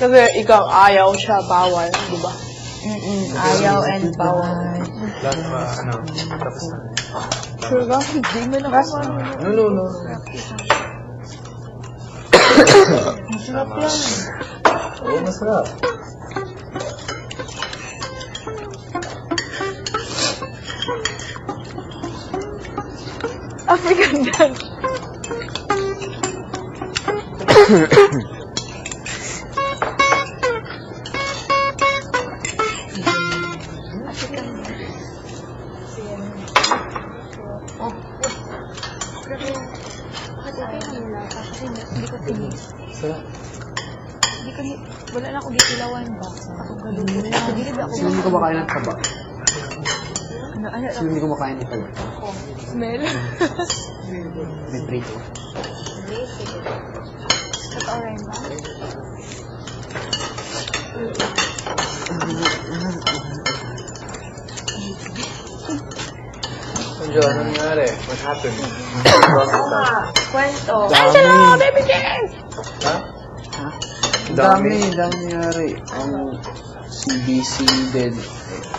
因为伊讲阿瑶吃霸王，对吧？嗯。嗯，阿瑶 and 霸王。对嘛？那不。你讲几米呢？那什么？no no no。African. Masarap. Hindi ko, ni- wala na ako gitilawan ba? Ako galutin. Hindi ba ako Sino hindi kumakain ng taba? Ano, ano, Sino hindi kumakain ng taba? Smell. May prito. Totoo rin ba? Medyo, ano nangyari? What happened? Kwento. Dami! Baby Jen! Ha? Dami, dami nangyari. Ang CBC dead